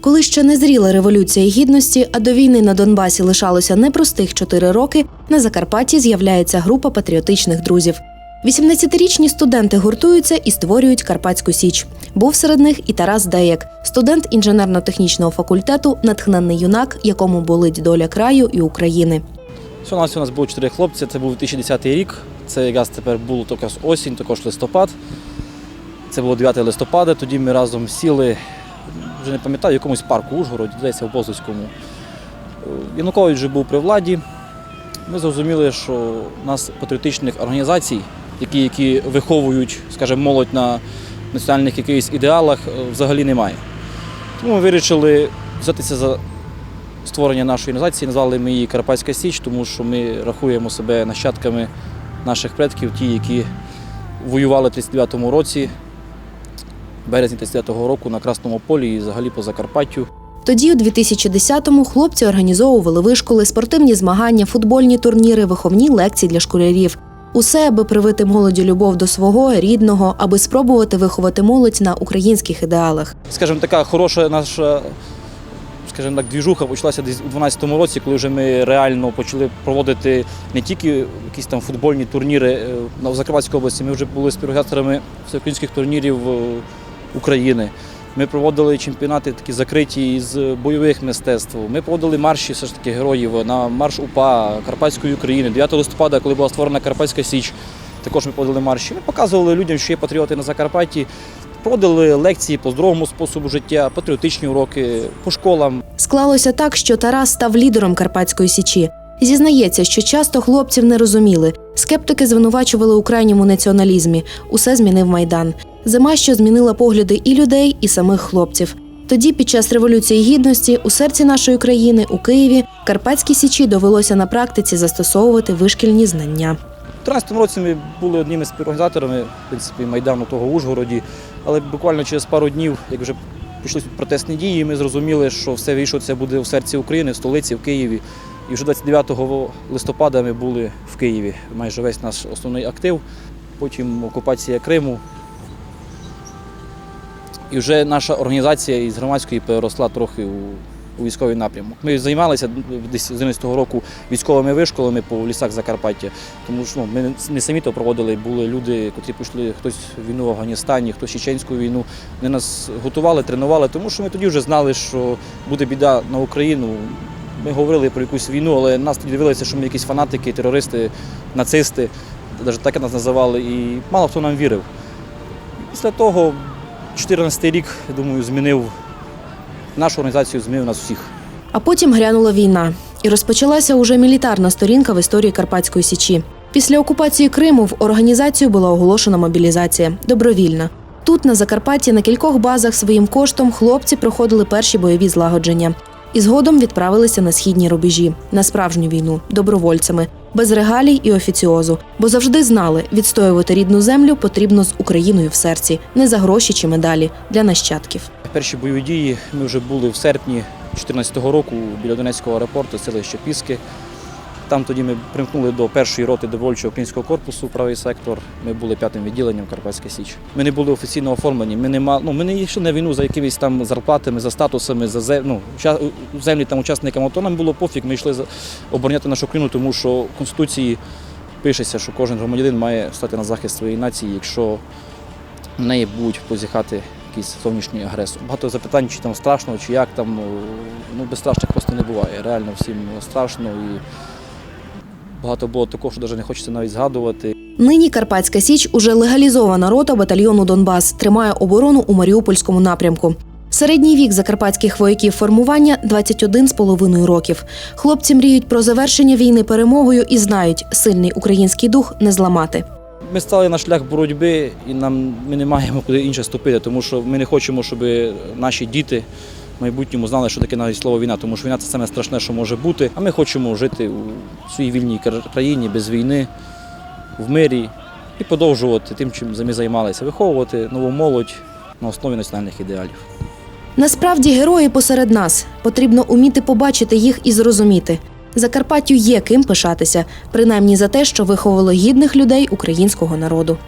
Коли ще не зріла революція гідності, а до війни на Донбасі лишалося непростих чотири роки, на Закарпатті з'являється група патріотичних друзів. 18-річні студенти гуртуються і створюють Карпатську Січ. Був серед них і Тарас Деяк, студент інженерно-технічного факультету, натхненний юнак, якому болить доля краю і України. Всього нас у нас було чотири хлопці. Це був 2010 рік. Це якраз тепер було також осінь, також листопад. Це було 9 листопада. Тоді ми разом сіли, вже не пам'ятаю, в якомусь парку Ужгороді, десь в Бозовському. Е, Янукович вже був при владі. Ми зрозуміли, що у нас патріотичних організацій, які, які виховують, скажімо, молодь на національних якихось ідеалах, е, взагалі немає. Тому ми вирішили взятися за створення нашої організації, назвали ми її Карпатська Січ, тому що ми рахуємо себе нащадками наших предків, ті, які воювали в 39-му році, березні 39-го року на Красному полі і взагалі по Закарпаттю. Тоді, у 2010-му, хлопці організовували вишколи, спортивні змагання, футбольні турніри, виховні лекції для школярів. Усе, аби привити молоді любов до свого рідного, аби спробувати виховати молодь на українських ідеалах. Скажімо, така хороша наша скажімо так, двіжуха почалася десь у 2012 році, коли вже ми реально почали проводити не тільки якісь там футбольні турніри е, на Закарпатській області, ми вже були співорганізаторами всеукраїнських турнірів е, України. Ми проводили чемпіонати такі закриті з бойових мистецтв. Ми проводили марші все ж таки героїв на марш УПА Карпатської України. 9 листопада, коли була створена Карпатська Січ, також ми проводили марші. Ми показували людям, що є патріоти на Закарпатті. Проводили лекції по здоровому способу життя, патріотичні уроки по школам. Склалося так, що Тарас став лідером Карпатської січі. Зізнається, що часто хлопців не розуміли. Скептики звинувачували у крайньому націоналізмі. Усе змінив майдан. Зима, що змінила погляди і людей, і самих хлопців. Тоді, під час революції гідності, у серці нашої країни, у Києві, Карпатській січі довелося на практиці застосовувати вишкільні знання. У 2013 році ми були одними з співорганізаторами в принципі, Майдану того в Ужгороді, але буквально через пару днів, як вже пішли протестні дії, ми зрозуміли, що все вирішуватися буде в серці України, в столиці, в Києві. І вже 29 листопада ми були в Києві, майже весь наш основний актив. Потім окупація Криму. І вже наша організація із громадської переросла трохи у, у військовий напрямок. Ми займалися десь з 11-го року військовими вишколами по лісах Закарпаття, тому що ну, ми не самі то проводили, були люди, які пішли хтось в війну в Афганістані, хтось чеченську війну. Вони нас готували, тренували, тому що ми тоді вже знали, що буде біда на Україну. Ми говорили про якусь війну, але нас тоді дивилися, що ми якісь фанатики, терористи, нацисти, навіть так нас називали, і мало хто нам вірив. Після того 2014 рік, я думаю, змінив нашу організацію, змінив нас всіх. А потім грянула війна, і розпочалася уже мілітарна сторінка в історії Карпатської січі. Після окупації Криму в організацію була оголошена мобілізація добровільна. Тут, на Закарпатті, на кількох базах своїм коштом хлопці проходили перші бойові злагодження і згодом відправилися на східні рубежі на справжню війну добровольцями, без регалій і офіціозу, бо завжди знали, відстоювати рідну землю потрібно з Україною в серці, не за гроші чи медалі для нащадків. Перші бойові дії ми вже були в серпні 2014 року біля Донецького аеропорту, селище Піски. Там тоді ми примкнули до першої роти добровольчого українського корпусу, правий сектор. Ми були п'ятим відділенням Карпатська Січ. Ми не були офіційно оформлені. Ми не мали, ну, ми не йшли на війну за якимись там зарплатами, за статусами, за ну, землі там учасникам АТО. Нам було пофіг. Ми йшли обороняти нашу країну, тому що в Конституції пишеться, що кожен громадянин має стати на захист своєї нації, якщо в неї будуть позіхати якісь зовнішні агресори. Багато запитань, чи там страшно, чи як там. ну, Ну, без страшних просто не буває. Реально всім страшно і багато було такого, що навіть не хочеться навіть згадувати. Нині Карпатська Січ уже легалізована рота батальйону Донбас тримає оборону у Маріупольському напрямку. Середній вік закарпатських вояків формування 21,5 років. Хлопці мріють про завершення війни перемогою і знають, сильний український дух не зламати. Ми стали на шлях боротьби, і нам ми не маємо куди інше ступити, тому що ми не хочемо, щоб наші діти майбутньому знали, що таке навіть слово війна, тому що війна це саме страшне, що може бути. А ми хочемо жити у своїй вільній країні без війни, в мирі і продовжувати тим, чим ми займалися, виховувати нову молодь на основі національних ідеалів. Насправді герої посеред нас. Потрібно уміти побачити їх і зрозуміти. Закарпаттю є ким пишатися, принаймні за те, що виховало гідних людей українського народу.